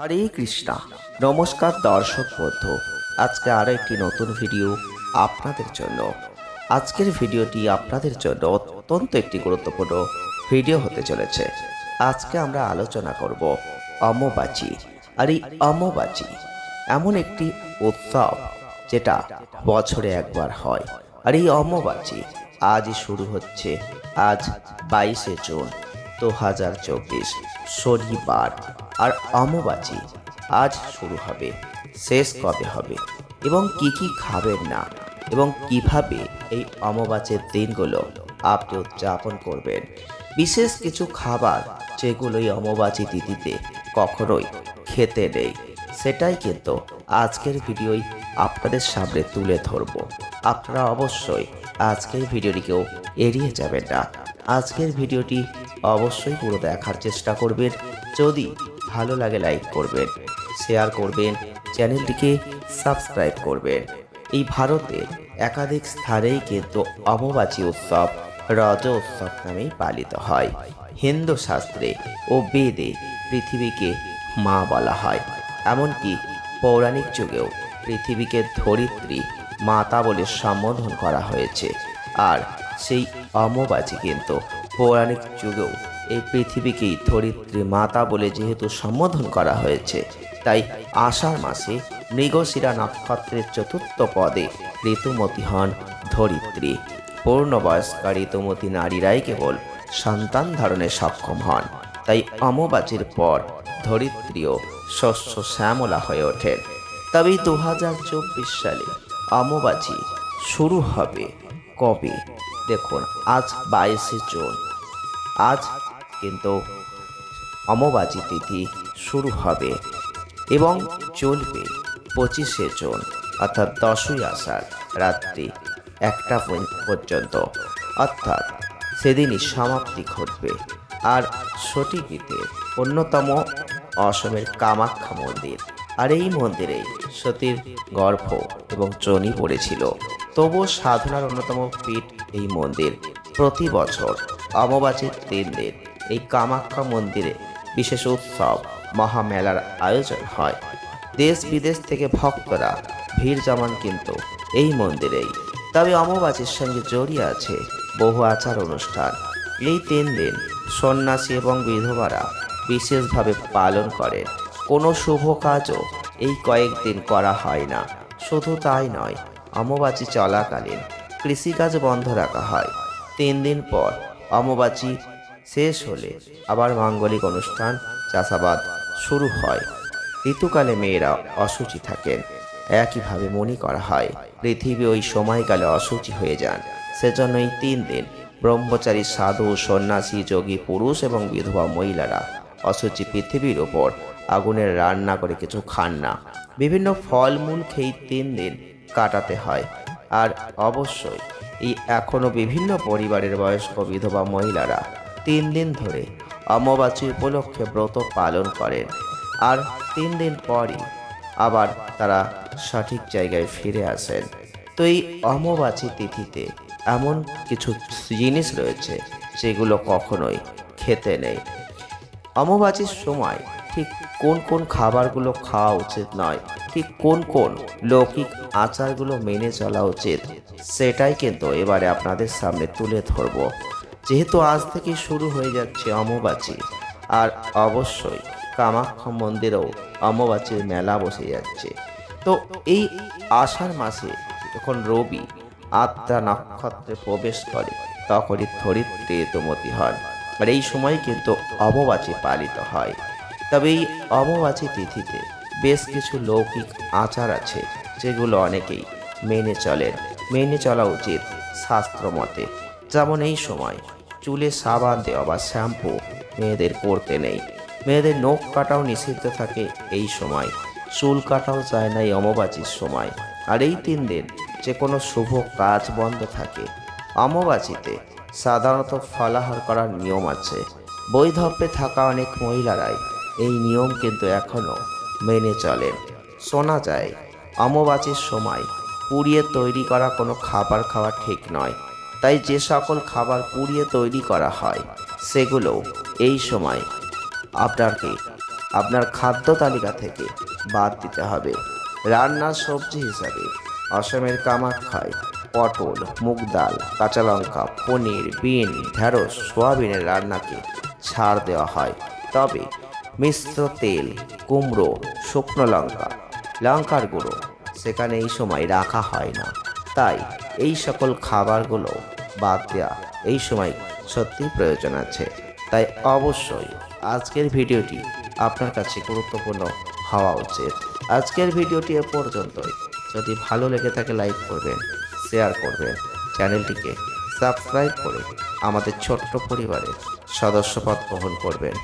হরে কৃষ্ণা। নমস্কার দর্শক বন্ধু, আজকে আরও একটি নতুন ভিডিও আপনাদের জন্য। আজকের ভিডিওটি আপনাদের জন্য অত্যন্ত একটি গুরুত্বপূর্ণ ভিডিও হতে চলেছে। আজকে আমরা আলোচনা করব অম্বুবাচী। আর এই অম্বুবাচী এমন একটি উৎসব যেটা বছরে একবার হয়। আর এই অম্বুবাচী আজই শুরু হচ্ছে আজ বাইশে জুন দু হাজার চব্বিশ শনিবার। আর অমাবাচী আজ শুরু হবে, শেষ কবে হবে এবং কি কি খাবেন না এবং কীভাবে এই অমাবাচের দিনগুলো আপনি উদযাপন করবেন। বিশেষ কিছু খাবার যেগুলো এই অমাবাচী তিথিতে কখনোই খেতে নেই, সেটাই কিন্তু আজকের ভিডিওই আপনাদের সামনে তুলে ধরবো। আপনারা অবশ্যই আজকের ভিডিওটিকেও এড়িয়ে যাবেন না। আজকের ভিডিওটি অবশ্যই পুরো দেখার চেষ্টা করবেন। যদি ভালো লাগে লাইক করবেন শেয়ার করবেন চ্যানেলটিকে সাবস্ক্রাইব করবেন। এই ভারতের একাধিক স্থানেই কিন্তু অমবাচী উৎসব, রজ উৎসব নামেই পালিত হয়। হিন্দু শাস্ত্রে ও বেদে পৃথিবীকে মা বলা হয়। এমনকি পৌরাণিক যুগেও পৃথিবীকে ধরিত্রী, মাতা বলে সম্বোধন করা হয়েছে। আর সেই অম্বুবাচী কিন্তু পৌরাণিক যুগেও এই পৃথিবীকেই ধরিত্রী মাতা বলে যেহেতু সম্বোধন করা হয়েছে, তাই আষাঢ় মাসে মৃগশিরা নক্ষত্রের চতুর্থ পদে ঋতুমতী হন ধরিত্রী। পূর্ণবয়স্কা ঋতুমতী নারীরাই কেবল সন্তান ধারণে সক্ষম হন, তাই অমাবাচীর পর ধরিত্রীও শস্য শ্যামলা হয়ে ওঠেন। তবে দু হাজার চব্বিশ সালে অমাবাচী শুরু হবে কবে? দেখুন, আজ বাইশে জুন। আজ কিন্তু অমাবাচী তিথি শুরু হবে এবং চলবে পঁচিশে জুন, অর্থাৎ দশই আষাঢ় রাত্রি একটা পর্য- পর্যন্ত। অর্থাৎ সেদিনই সমাপ্তি ঘটবে। আর সতীপীঠে অন্যতম অসমের কামাখ্যা মন্দির। আর এই মন্দিরেই সতীর গর্ভ এবং চনি পড়েছিল। তবুও সাধনার অন্যতম পীঠ এই মন্দির। প্রতি বছর অমাবাচীর তিন দিন এই কামাখ্যা মন্দিরে বিশেষ উৎসব, মহামেলার আয়োজন হয়। দেশ বিদেশ থেকে ভক্তরা ভিড় জমান কিন্তু এই মন্দিরেই। তবে অমাবাচীর সঙ্গে জড়িয়ে আছে বহু আচার অনুষ্ঠান। এই তিন দিন সন্ন্যাসী এবং বিধবারা বিশেষভাবে পালন করেন। কোনো শুভ কাজও এই কয়েকদিন করা হয় না। শুধু তাই নয় অমাবাচী চলাকালীন কৃষিকাজ বন্ধ রাখা হয়। তিন দিন পর অমাবাচী শেষ হলে আবার মাঙ্গলিক অনুষ্ঠান চাষাবাদ শুরু হয়। ঋতুকালে মেয়েরা অসুচি থাকেন। একইভাবে মনে করা হয়, পৃথিবী ওই সময়কালে অসুচি হয়ে যান। সেজন্য এই তিন দিন ব্রহ্মচারী, সাধু, সন্ন্যাসী, যোগী, পুরুষ এবং বিধবা মহিলারা অসুচি পৃথিবীর ওপর আগুনের রান্না করে কিছু খান না। বিভিন্ন ফলমূল খেয়ে তিন দিন কাটাতে হয়। আর অবশ্যই এই এখনও বিভিন্ন পরিবারের বয়স্ক বিধবা মহিলারা তিন দিন ধরে অমাবাচী উপলক্ষে ব্রত পালন করেন আর তিন দিন পরই আবার তারা সঠিক জায়গায় ফিরে আসেন। তো এই অমাবাচী তিথিতে এমন কিছু জিনিস রয়েছে যেগুলো কখনোই খেতে নেই। অমাবাচীর সময় ঠিক কোন কোন খাবারগুলো খাওয়া উচিত নয়, ঠিক কোন কোন লৌকিক আচারগুলো মেনে চলা উচিত, সেটাই কিন্তু এবারে আপনাদের সামনে তুলে ধরব। যেহেতু আজ থেকে শুরু হয়ে যাচ্ছে অমাবাচী, আর অবশ্যই কামাখ্যা মন্দিরেও অমাবাচীর মেলা বসে যাচ্ছে। তো এই আষাঢ় মাসে যখন রবি আত্মা নক্ষত্রে প্রবেশ করে, তখনই ধরিত্রী ঋতুমতী হন। আর এই সময় কিন্তু অমাবাচী পালিত হয়। তবে এই অমাবাচী তিথিতে বেশ কিছু লৌকিক আচার আছে, যেগুলো অনেকেই মেনে চলেন। মেনে চলা উচিত শাস্ত্র মতে যেমন এই সময় চুলে সাবান দেওয়া বা শ্যাম্পু মেয়েদের করতে নেই। মেয়েদের নখ কাটাও নিষিদ্ধ থাকে এই সময়। চুল কাটাও যায় না এই অমাবাচীর সময়। আর এই তিন দিন যে কোনো শুভ কাজ বন্ধ থাকে। অমাবাচীতে সাধারণত ফলাহার করার নিয়ম আছে। বৈধব্যে থাকা অনেক মহিলারাই এই নিয়ম কিন্তু এখনও মেনে চলেন শোনা যায় অমাবাচীর সময় পুড়িয়ে তৈরি করা কোনো খাবার খাওয়া ঠিক নয়। তাই যে সকল খাবার পুড়িয়ে তৈরি করা হয়, সেগুলো এই সময় আপনাকে, আপনার খাদ্য তালিকা থেকে বাদ দিতে হবে। রান্নার সবজি হিসাবে অসমের কামাখ্যায় পটল, মুগ ডাল, কাঁচা লঙ্কা, পনির, বিন, ঢেঁড়স, সোয়াবিনের রান্নাকে ছাড় দেওয়া হয়। তবে মিশ্র তেল, কুমড়ো, শুকনো লঙ্কা, লঙ্কার গুঁড়ো সেখানে এই সময় রাখা হয় না। তাই এই সকল খাবারগুলো বাদ দেওয়া এই সময় সত্যিই প্রয়োজন আছে। তাই অবশ্যই আজকের ভিডিওটি আপনার কাছে গুরুত্বপূর্ণ হওয়া উচিত। আজকের ভিডিওটি এ পর্যন্তই। যদি ভালো লেগে থাকে লাইক করবেন, শেয়ার করবেন, চ্যানেলটিকে সাবস্ক্রাইব করে আমাদের ছোট্ট পরিবারের সদস্যপদ গ্রহণ করবেন।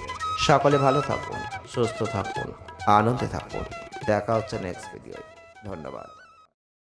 সকলে ভালো থাকুন, সুস্থ থাকুন, আনন্দে থাকুন। দেখা হচ্ছে নেক্সট ভিডিও ধন্যবাদ।